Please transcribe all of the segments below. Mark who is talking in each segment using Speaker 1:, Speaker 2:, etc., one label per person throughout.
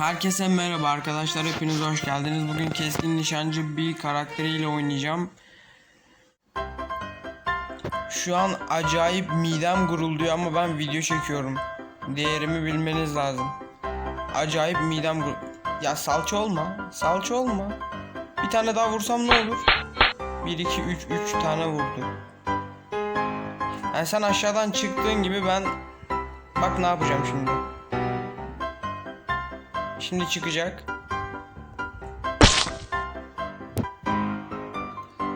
Speaker 1: Herkese merhaba arkadaşlar hepiniz hoş geldiniz. Bugün keskin nişancı bir karakteriyle oynayacağım. Şu an acayip midem gurulduyor ama ben video çekiyorum. Değerimi bilmeniz lazım. Acayip midem gur... Ya salça olma. Salça olma. Bir tane daha vursam ne olur? 1 2 3 3 tane vurdu. Yani sen aşağıdan çıktığın gibi ben bak ne yapacağım şimdi. Şimdi çıkacak.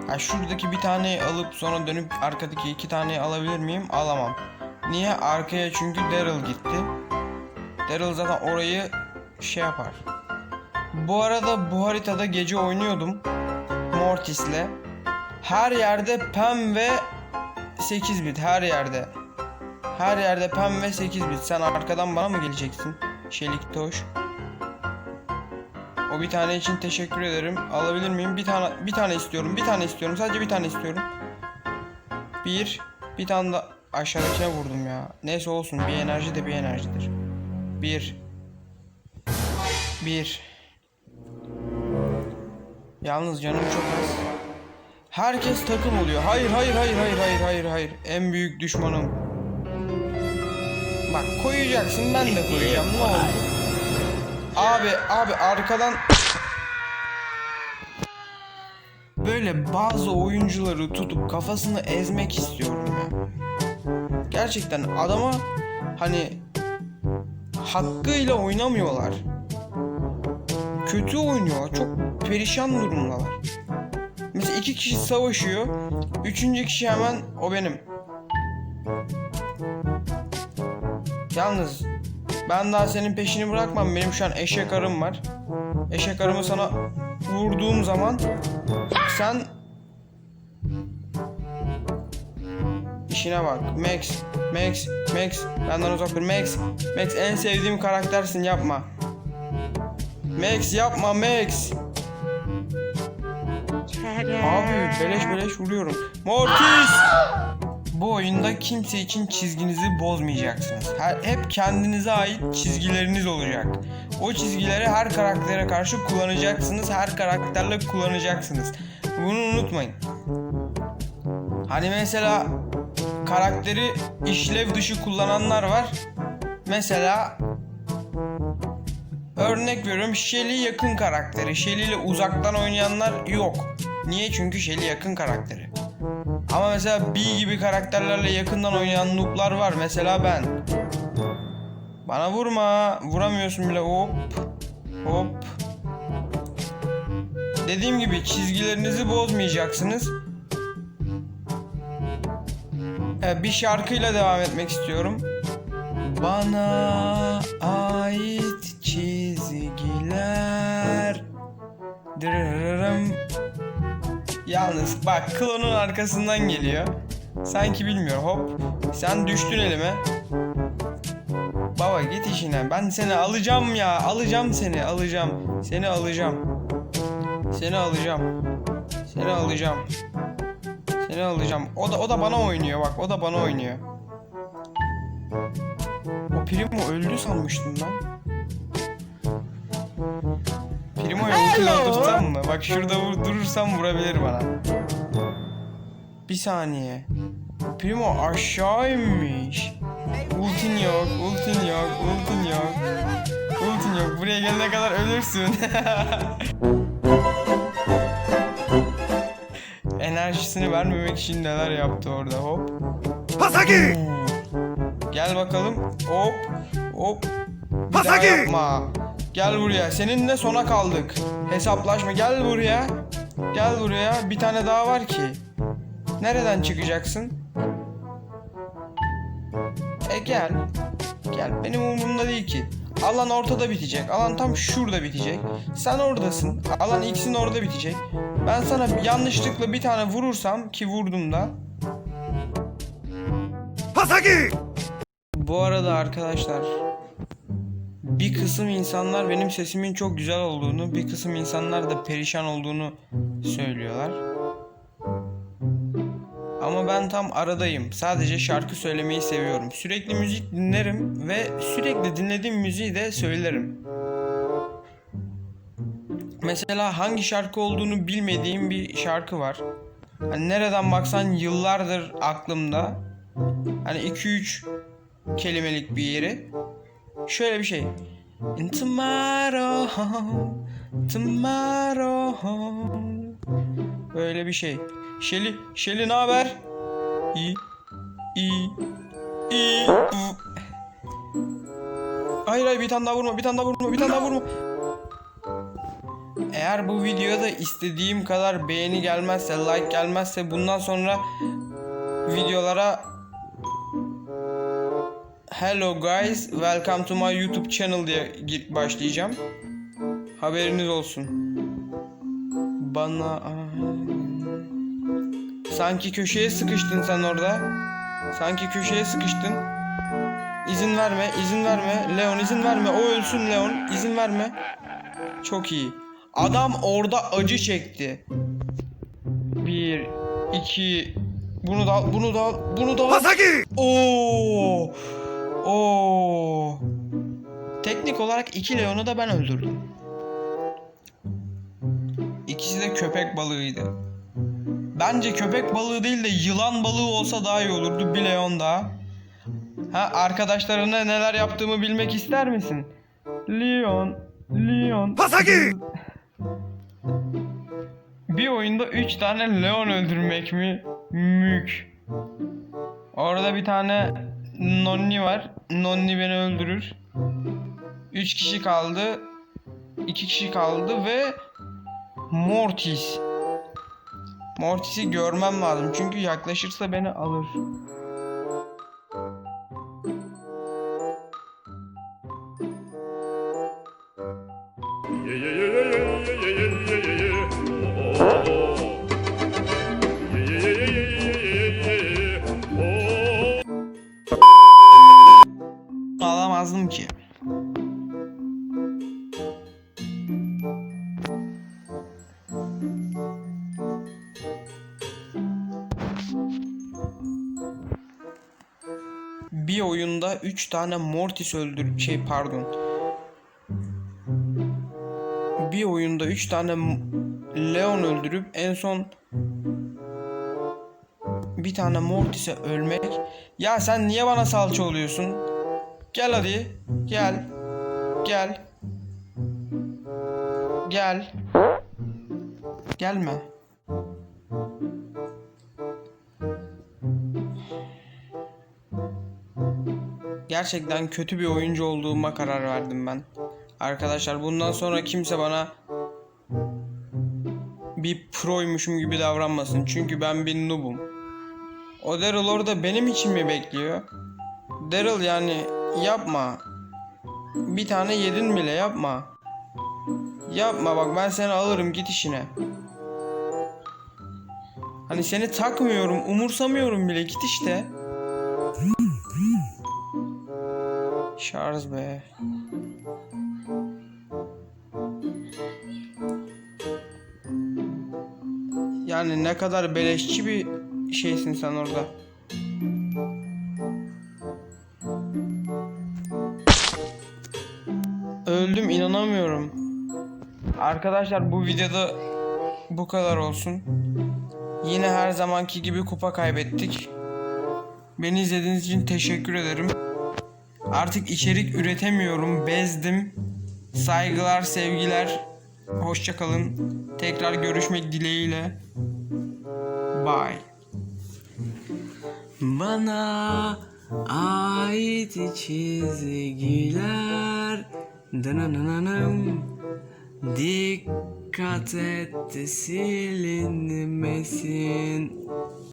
Speaker 1: Ha şuradaki bir taneyi alıp sonra dönüp arkadaki iki taneyi alabilir miyim? Alamam. Niye? Arkaya çünkü Daryl gitti. Daryl zaten orayı şey yapar. Bu arada bu haritada gece oynuyordum. Mortis'le. Her yerde Pem ve 8 bit her yerde. Her yerde Pem ve 8 bit. Sen arkadan bana mı geleceksin? Şelik Toş. O bir tane için teşekkür ederim. Alabilir miyim? Bir tane bir tane istiyorum. Bir tane istiyorum. Sadece bir tane istiyorum. Bir. Bir tane da aşağıdakine vurdum ya. Neyse olsun. Bir enerji de bir enerjidir. Bir. Bir. Yalnız canım çok az. Herkes takım oluyor. Hayır hayır hayır hayır hayır hayır hayır. En büyük düşmanım. Bak koyacaksın ben de koyacağım. Ne oldu? Abi abi arkadan böyle bazı oyuncuları tutup kafasını ezmek istiyorum ya. Gerçekten adama hani hakkıyla oynamıyorlar. Kötü oynuyor. Çok perişan durumdalar. Mesela iki kişi savaşıyor. Üçüncü kişi hemen o benim. Yalnız ben daha senin peşini bırakmam. Benim şu an eşek arım var. Eşek arımı sana vurduğum zaman sen işine bak. Max, Max, Max. Benden uzak dur. Max, Max en sevdiğim karaktersin yapma. Max yapma Max. Abi beleş beleş vuruyorum. Mortis! Bu oyunda kimse için çizginizi bozmayacaksınız. Hep kendinize ait çizgileriniz olacak. O çizgileri her karaktere karşı kullanacaksınız. Her karakterle kullanacaksınız. Bunu unutmayın. Hani mesela karakteri işlev dışı kullananlar var. Mesela örnek veriyorum Shelly yakın karakteri. Shelly ile uzaktan oynayanlar yok. Niye? Çünkü Shelly yakın karakteri. Ama mesela B gibi karakterlerle yakından oynayan noob'lar var. Mesela ben. Bana vurma. Vuramıyorsun bile. Hop. Hop. Dediğim gibi çizgilerinizi bozmayacaksınız. Ee, bir şarkıyla devam etmek istiyorum. Bana ait çizgiler. Dırırırım. Yalnız bak klonun arkasından geliyor. Sanki bilmiyor hop. Sen düştün elime. Baba git işine. Ben seni alacağım ya. Alacağım seni. Alacağım. Seni alacağım. Seni alacağım. Seni alacağım. Seni alacağım. O da o da bana oynuyor bak. O da bana oynuyor. O Primo öldü sanmıştım ben. Primo'yu ulti öldürsem mı? Bak şurada vur, durursam vurabilir bana. Bir saniye. Primo aşağı inmiş. Ultin yok, ultin yok, ultin yok. Ultin yok. Buraya gelene kadar ölürsün. Enerjisini vermemek için neler yaptı orada hop.
Speaker 2: Hasagi!
Speaker 1: Gel bakalım. Hop. Hop. Bir daha
Speaker 2: Hasagi!
Speaker 1: yapma. Gel buraya. Seninle sona kaldık. Hesaplaşma. Gel buraya. Gel buraya. Bir tane daha var ki. Nereden çıkacaksın? E gel. Gel. Benim umurumda değil ki. Alan ortada bitecek. Alan tam şurada bitecek. Sen oradasın. Alan X'in orada bitecek. Ben sana yanlışlıkla bir tane vurursam ki vurdum da.
Speaker 2: Hasagi!
Speaker 1: Bu arada arkadaşlar bir kısım insanlar benim sesimin çok güzel olduğunu, bir kısım insanlar da perişan olduğunu söylüyorlar. Ama ben tam aradayım. Sadece şarkı söylemeyi seviyorum. Sürekli müzik dinlerim ve sürekli dinlediğim müziği de söylerim. Mesela hangi şarkı olduğunu bilmediğim bir şarkı var. Hani nereden baksan yıllardır aklımda. Hani 2-3 kelimelik bir yeri. Şöyle bir şey. In tomorrow, tomorrow. Böyle bir şey. Şeli, Şeli ne haber? İyi, iyi, iyi. Hayır hayır bir tane daha vurma, bir tane daha vurma, bir tane daha vurma. Eğer bu videoda istediğim kadar beğeni gelmezse, like gelmezse bundan sonra videolara Hello guys, welcome to my YouTube channel diye başlayacağım. Haberiniz olsun. Bana Sanki köşeye sıkıştın sen orada. Sanki köşeye sıkıştın. İzin verme, izin verme. Leon izin verme. O ölsün Leon. İzin verme. Çok iyi. Adam orada acı çekti. Bir, iki, bunu da al, bunu da al, bunu da al.
Speaker 2: Hasagi!
Speaker 1: Oo! Oo! Teknik olarak iki Leon'u da ben öldürdüm. İkisi de köpek balığıydı. Bence köpek balığı değil de yılan balığı olsa daha iyi olurdu bir Leon daha. Ha arkadaşlarına neler yaptığımı bilmek ister misin? Leon, Leon.
Speaker 2: Hasagi!
Speaker 1: Bir oyunda 3 tane Leon öldürmek mi? Mük. Orada bir tane Nonni var. Nonni beni öldürür. 3 kişi kaldı. 2 kişi kaldı ve Mortis. Mortis'i görmem lazım çünkü yaklaşırsa beni alır. Alamazdım Bir oyunda 3 tane Mortis öldür şey pardon. Bir oyunda 3 tane Leon öldürüp en son bir tane Mortis'e ölmek. Ya sen niye bana salça oluyorsun? Gel hadi. Gel. Gel. Gel. Gelme. Gerçekten kötü bir oyuncu olduğuma karar verdim ben. Arkadaşlar bundan sonra kimse bana bir proymuşum gibi davranmasın. Çünkü ben bir noob'um. O Daryl orada benim için mi bekliyor? Daryl yani yapma. Bir tane yedin bile yapma. Yapma bak ben seni alırım git işine. Hani seni takmıyorum, umursamıyorum bile git işte. Şarj be. Yani ne kadar beleşçi bir şeysin sen orada. Öldüm inanamıyorum. Arkadaşlar bu videoda bu kadar olsun. Yine her zamanki gibi kupa kaybettik. Beni izlediğiniz için teşekkür ederim. Artık içerik üretemiyorum. Bezdim. Saygılar, sevgiler. Hoşçakalın. Tekrar görüşmek dileğiyle. Bye. Bana ait çizgiler Danananam Dikkat et silinmesin